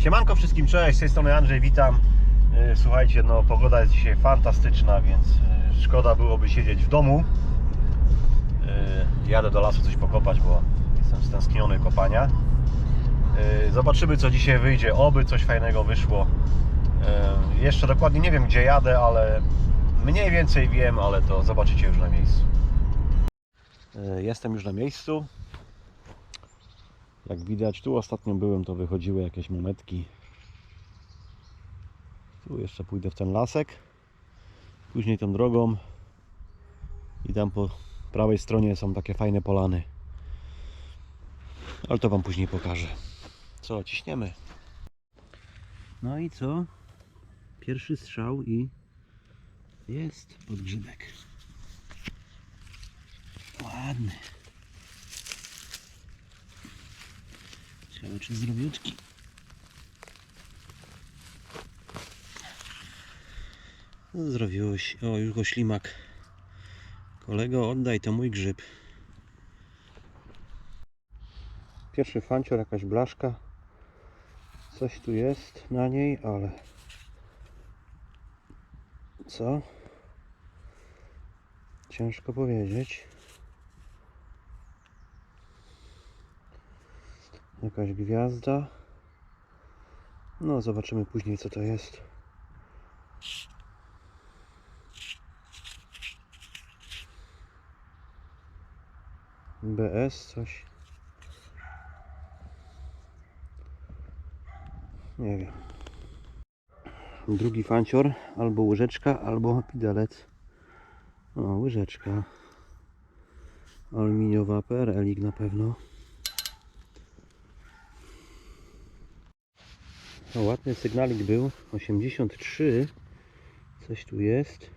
Siemanko wszystkim, cześć, z tej strony Andrzej, witam. E, Słuchajcie, no pogoda jest dzisiaj fantastyczna, więc e, szkoda byłoby siedzieć w domu. E, Jadę do lasu coś pokopać, bo jestem stęskniony kopania. Zobaczymy co dzisiaj wyjdzie, oby coś fajnego wyszło. Jeszcze dokładnie nie wiem gdzie jadę, ale mniej więcej wiem, ale to zobaczycie już na miejscu. Jestem już na miejscu. Jak widać, tu ostatnio byłem, to wychodziły jakieś monetki. Tu jeszcze pójdę w ten lasek. Później tą drogą. I tam po prawej stronie są takie fajne polany. Ale to Wam później pokażę. Co, ciśniemy. No i co? Pierwszy strzał i jest podgrzybek. Ładny. Czy zdrowiutki. No zdrowiuś. O, już go ślimak. Kolego, oddaj, to mój grzyb. Pierwszy fancior, jakaś blaszka. Coś tu jest na niej, ale... Co? Ciężko powiedzieć. Jakaś gwiazda. No, zobaczymy później, co to jest. BS coś. Nie wiem. Drugi fancior, albo łyżeczka, albo pidelec. O, łyżeczka. Aluminiowa PRL na pewno. O, ładny sygnalik był. 83. Coś tu jest.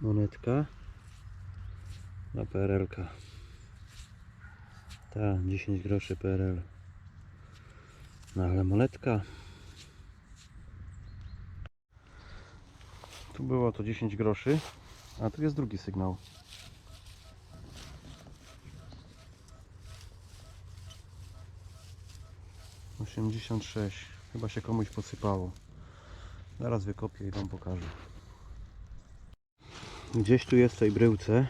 Monetka. Na PRL. -ka. Ta, 10 groszy PRL. No ale monetka. Tu było to 10 groszy. A tu jest drugi sygnał. Osiemdziesiąt sześć. Chyba się komuś posypało. Zaraz wykopię i wam pokażę. Gdzieś tu jest w tej bryłce.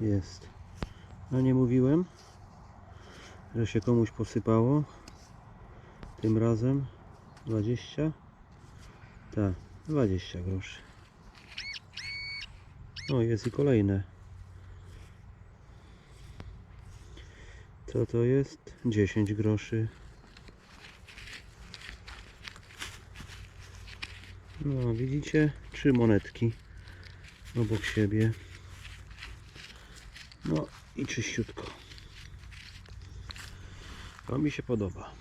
Jest. No nie mówiłem, że się komuś posypało. Tym razem 20. Tak, 20 groszy. O, jest i kolejne. Co to jest? 10 groszy. No, widzicie? Trzy monetki obok siebie. No i czyściutko. To mi się podoba.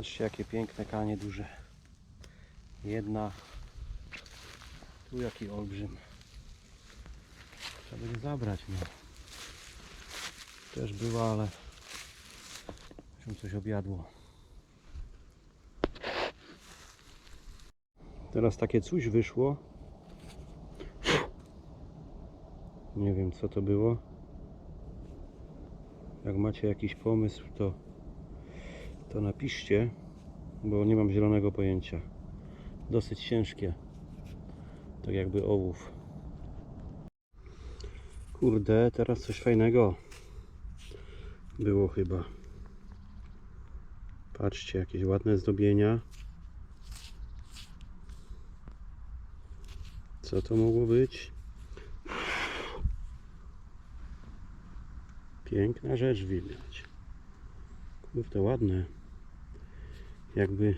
Patrzcie jakie piękne kanie duże. Jedna. Tu jaki olbrzym. Trzeba będzie zabrać no. Też była, ale się coś objadło. Teraz takie coś wyszło. Nie wiem co to było. Jak macie jakiś pomysł, to to napiszcie, bo nie mam zielonego pojęcia. Dosyć ciężkie, tak jakby ołów. Kurde, teraz coś fajnego było chyba. Patrzcie, jakieś ładne zdobienia. Co to mogło być? Piękna rzecz widać. Kurde, ładne. Jakby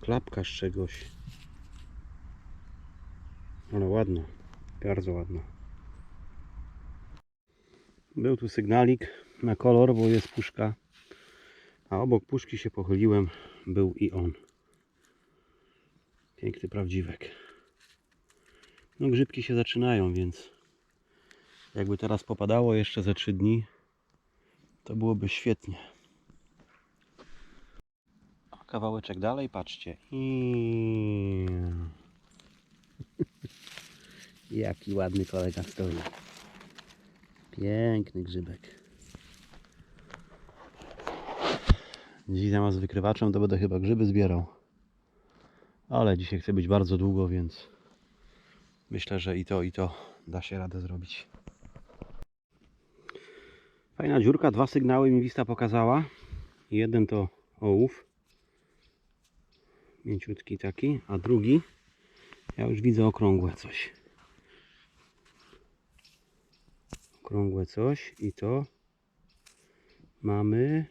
klapka z czegoś. Ale ładna. Bardzo ładna. Był tu sygnalik na kolor, bo jest puszka. A obok puszki się pochyliłem. Był i on. Piękny prawdziwek. No grzybki się zaczynają, więc jakby teraz popadało jeszcze ze 3 dni, to byłoby świetnie. Kawałeczek dalej, patrzcie. I... Jaki ładny kolega stoi. Piękny grzybek. Dziś zamiast wykrywaczem to będę chyba grzyby zbierał. Ale dzisiaj chcę być bardzo długo, więc myślę, że i to, i to da się radę zrobić. Fajna dziurka, dwa sygnały mi Wista pokazała. Jeden to ołów. Mięciutki taki, a drugi ja już widzę okrągłe coś. Okrągłe coś i to mamy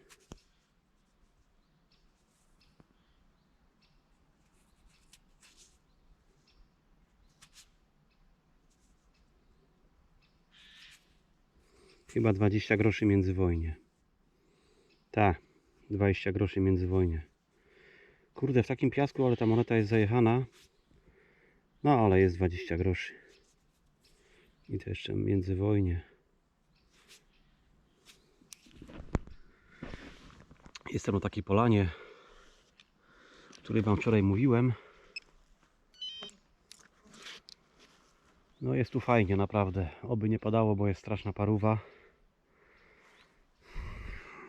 Chyba 20 groszy międzywojnie. Tak, 20 groszy międzywojnie. Kurde, w takim piasku, ale ta moneta jest zajechana. No, ale jest 20 groszy. I to jeszcze międzywojnie. Jestem na takiej polanie, o której Wam wczoraj mówiłem. No jest tu fajnie, naprawdę. Oby nie padało, bo jest straszna paruwa.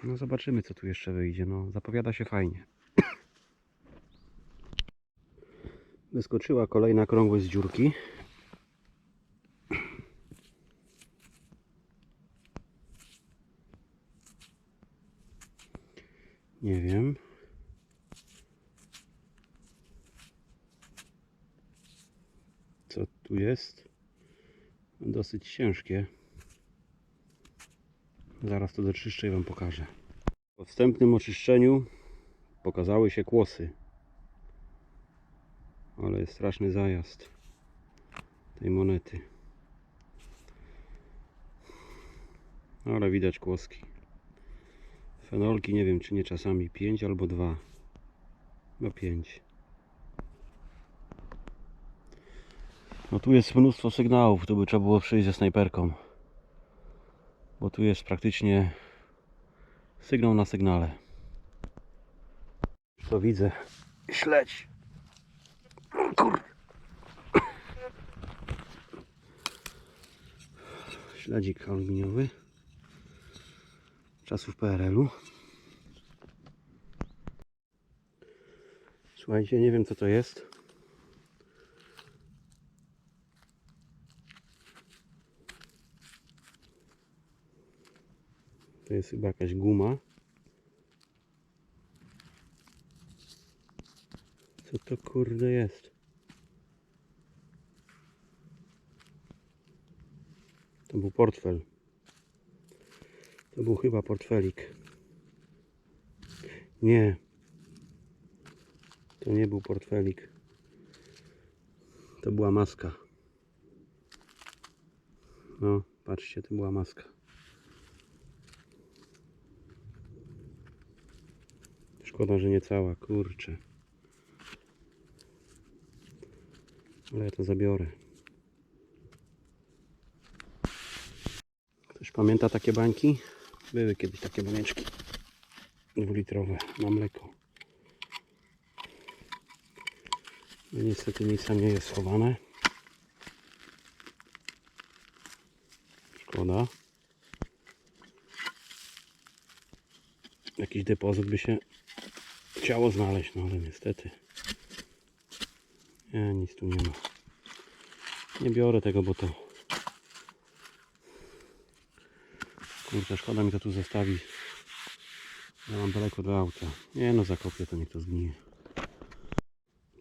No zobaczymy, co tu jeszcze wyjdzie. No, zapowiada się fajnie. Wyskoczyła kolejna krągłość z dziurki. Nie wiem. Co tu jest? Dosyć ciężkie. Zaraz to doczyszczę i Wam pokażę. Po wstępnym oczyszczeniu pokazały się kłosy. Ale jest straszny zajazd tej monety. Ale widać kłoski. Fenolki nie wiem czy nie czasami 5 albo 2. No 5. No tu jest mnóstwo sygnałów, tu by trzeba było przyjść ze snajperką. Bo tu jest praktycznie sygnał na sygnale. To widzę. Śledź. Śledzik aluminiowy. Czasów PRL-u. Słuchajcie, nie wiem co to jest. To jest chyba jakaś guma. Co to kurde jest? Był portfel. To był chyba portfelik. Nie. To nie był portfelik. To była maska. No, patrzcie, to była maska. Szkoda, że nie cała, kurczę. Ale ja to zabiorę. Ktoś pamięta takie bańki? Były kiedyś takie banieczki dwulitrowe na mleko. No niestety nic nie jest schowane. Szkoda. Jakiś depozyt by się chciało znaleźć, no ale niestety. Nie, nic tu nie ma. Nie biorę tego, bo to Kurczę, szkoda mi to tu zostawić. Ja mam daleko do auta. Nie no, zakopię to, niech to zgnije.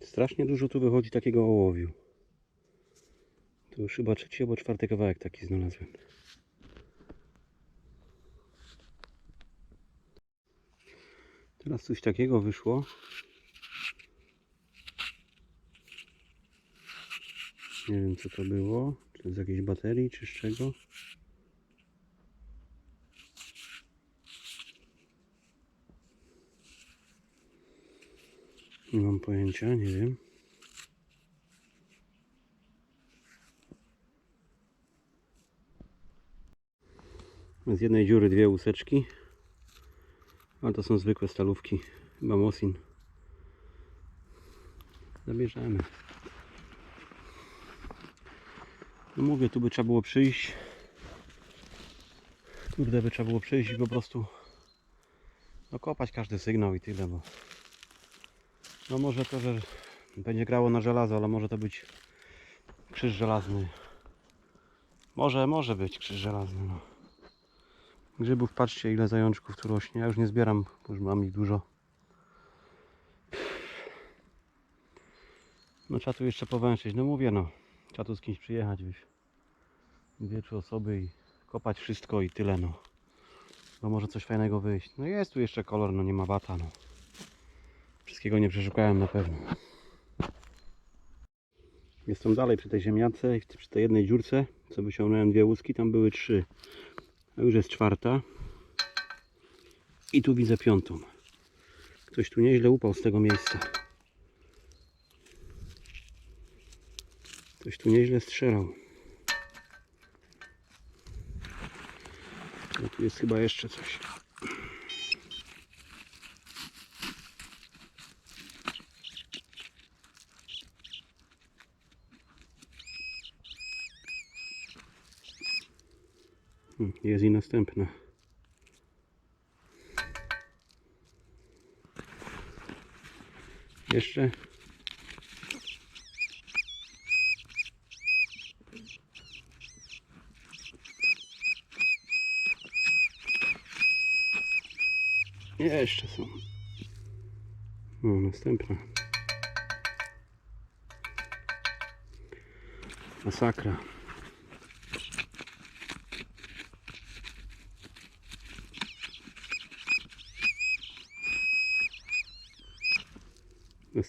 Strasznie dużo tu wychodzi takiego ołowiu. Tu już chyba trzeci albo czwarty kawałek taki znalazłem. Teraz coś takiego wyszło. Nie wiem co to było. Czy z jakiejś baterii, czy z czego. Nie mam pojęcia, nie wiem. Z jednej dziury dwie łuseczki. A to są zwykłe stalówki. Chyba Mosin. Zabierzemy. No mówię, tu by trzeba było przyjść. Kurde, by trzeba było przyjść i po prostu no kopać każdy sygnał i tyle, bo no może to, że będzie grało na żelazo, ale może to być krzyż żelazny. Może, może być krzyż żelazny, no. Grzybów, patrzcie ile zajączków tu rośnie. Ja już nie zbieram, bo już mam ich dużo. No trzeba tu jeszcze powęszyć. No mówię no, trzeba tu z kimś przyjechać, wiesz. Dwie, trzy osoby i kopać wszystko i tyle no. Bo może coś fajnego wyjść. No jest tu jeszcze kolor, no nie ma bata no. Wszystkiego nie przeszukałem na pewno. Jestem dalej przy tej ziemniance i przy tej jednej dziurce, co wyciągnąłem dwie łuski, tam były trzy. A już jest czwarta. I tu widzę piątą. Ktoś tu nieźle upał z tego miejsca. Ktoś tu nieźle strzelał. No tu jest chyba jeszcze coś. Jest i następna. Jeszcze. Jeszcze są. No, następna. Masakra.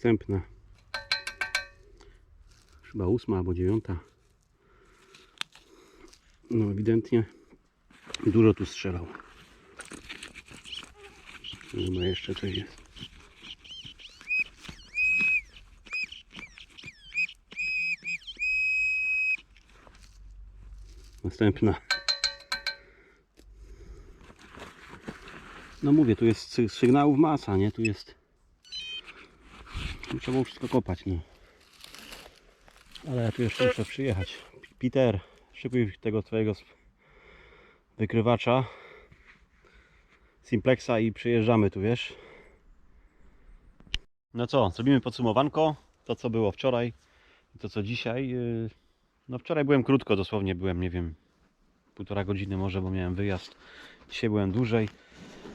Następna. Chyba ósma albo dziewiąta. No ewidentnie dużo tu strzelał. Chyba jeszcze coś jest. Następna. No mówię, tu jest sy- sygnałów masa, nie? Tu jest Trzeba wszystko kopać, no. Ale ja tu jeszcze muszę przyjechać. Peter, szykuj tego twojego wykrywacza Simplexa i przyjeżdżamy tu, wiesz. No co, zrobimy podsumowanko. To co było wczoraj i to co dzisiaj. Yy, No wczoraj byłem krótko, dosłownie byłem, nie wiem, półtora godziny może, bo miałem wyjazd. Dzisiaj byłem dłużej.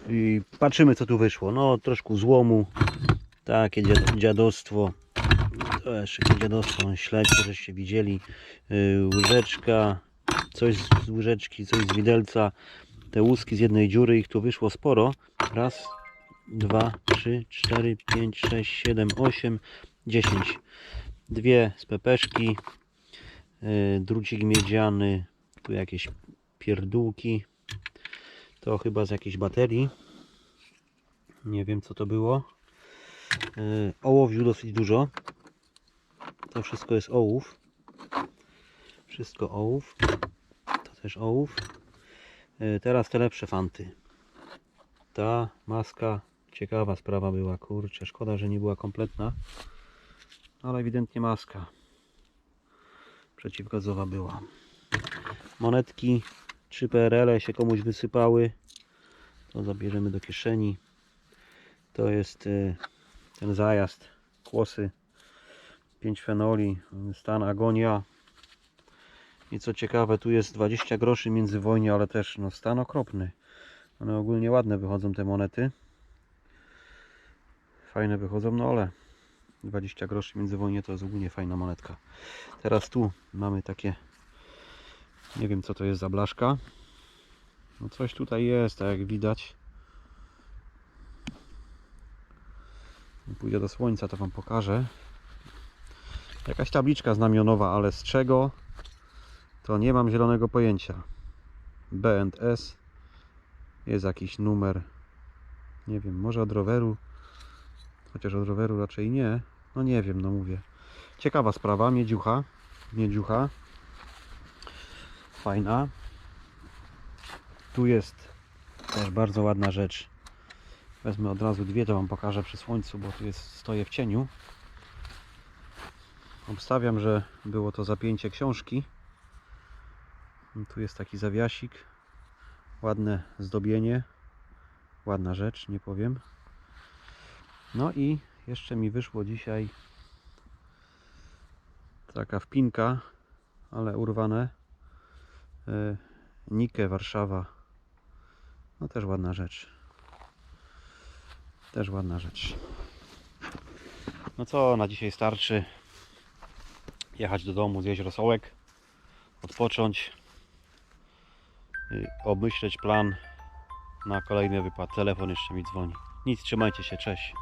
I patrzymy co tu wyszło. No troszkę złomu, takie dziad- dziadostwo. To jeszcze dziadostwo. Śledź, to żeście widzieli. Yy, łyżeczka. Coś z łyżeczki, coś z widelca. Te łuski z jednej dziury. Ich tu wyszło sporo. Raz, dwa, trzy, cztery, pięć, sześć, siedem, osiem, dziesięć. Dwie z pepeszki. Yy, drucik miedziany. Tu jakieś pierdółki. To chyba z jakiejś baterii. Nie wiem co to było. Yy, Ołowiu dosyć dużo. To wszystko jest ołów. Wszystko ołów. To też ołów. Yy, Teraz te lepsze fanty. Ta maska ciekawa sprawa była, kurczę, szkoda, że nie była kompletna. Ale ewidentnie maska przeciwgazowa była. Monetki 3 PRL się komuś wysypały. To zabierzemy do kieszeni. To jest yy, ten zajazd, kłosy, 5 fenoli, stan agonia. I co ciekawe, tu jest 20 groszy międzywojnie, ale też no, stan okropny. One ogólnie ładne wychodzą te monety. Fajne wychodzą, no ale 20 groszy międzywojnie to jest ogólnie fajna monetka. Teraz tu mamy takie, nie wiem co to jest za blaszka. No coś tutaj jest, tak jak widać. Pójdę do słońca, to Wam pokażę. Jakaś tabliczka znamionowa, ale z czego? To nie mam zielonego pojęcia. B&S. Jest jakiś numer. Nie wiem, może od roweru. Chociaż od roweru raczej nie. No nie wiem, no mówię. Ciekawa sprawa, miedziucha. Miedziucha. Fajna. Tu jest też bardzo ładna rzecz. Wezmę od razu dwie, to Wam pokażę przy słońcu, bo tu jest, stoję w cieniu. Obstawiam, że było to zapięcie książki. Tu jest taki zawiasik. Ładne zdobienie. Ładna rzecz, nie powiem. No i jeszcze mi wyszło dzisiaj taka wpinka, ale urwane. E, Nike Warszawa. No też ładna rzecz. Też ładna rzecz. No co, na dzisiaj starczy. Jechać do domu, zjeść rosołek, odpocząć, obmyśleć plan na kolejny wypad. Telefon jeszcze mi dzwoni. Nic, trzymajcie się, cześć.